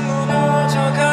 무너져가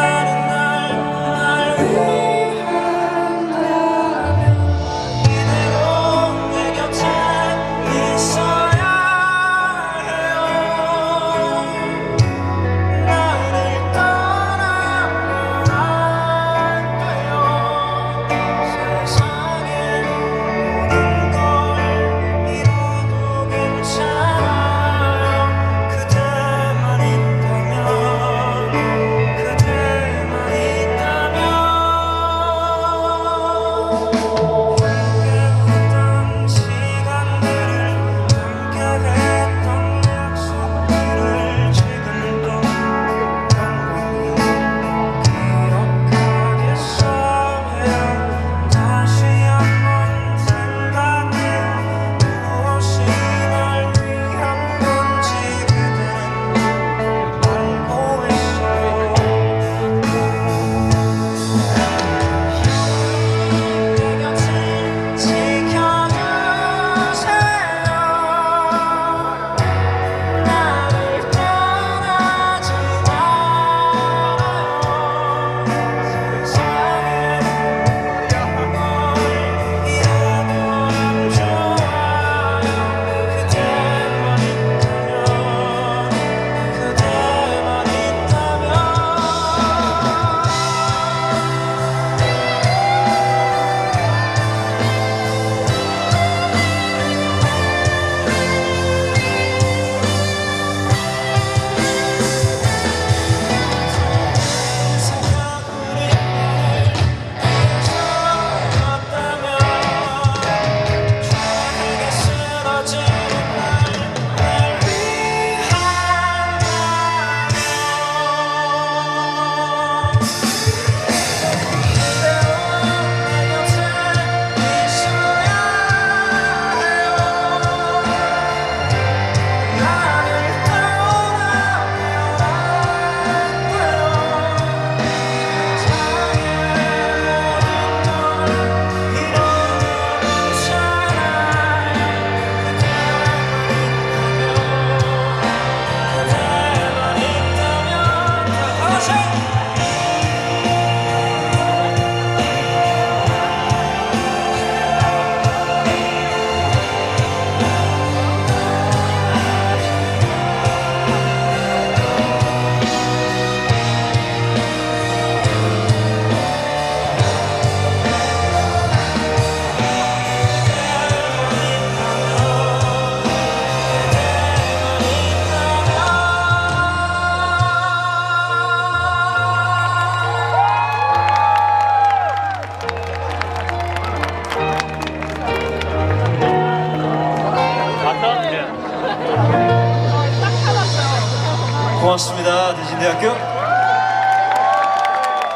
고맙습니다. 대진대학교.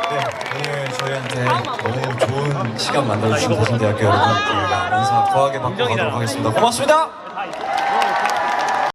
네, 오늘 저희한테 너무 좋은 시간 만들어주신 대진대학교 여러분께 인사 거하게 받고 가도록 하겠습니다. 고맙습니다.